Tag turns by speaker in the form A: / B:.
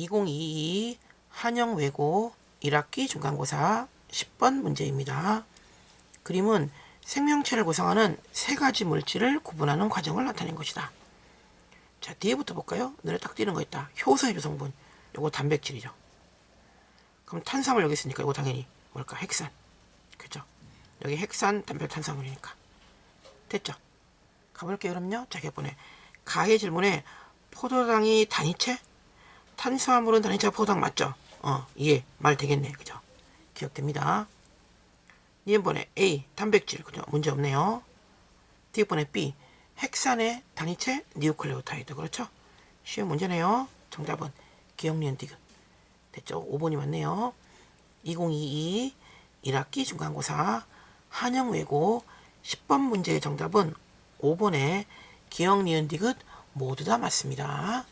A: 2022 한영 외고 1학기 중간고사 10번 문제입니다. 그림은 생명체를 구성하는 세 가지 물질을 구분하는 과정을 나타낸 것이다. 자, 뒤에부터 볼까요? 눈에 딱 띄는 거 있다. 효소의 조성분. 요거 단백질이죠. 그럼 탄수화물 여기 있으니까 이거 당연히 뭘까? 핵산. 그죠? 여기 핵산 단백 탄수화물이니까. 됐죠? 가볼게요, 그럼요. 자, 개번에 가의 질문에 포도당이 단위체? 탄수화물은 단위체가 포도당 맞죠? 어, 예, 말 되겠네. 그죠? 기억됩니다. 이번에 A, 단백질. 그죠? 문제 없네요. 뒤번에 B, 핵산의 단위체 니오클레오타이드. 그렇죠? 쉬운 문제네요. 정답은 기억니은 디귿. 됐죠? 5번이 맞네요. 2022 1학기 중간고사 한영 외고 10번 문제의 정답은 5번에 기억, 니은, 디귿 모두 다 맞습니다.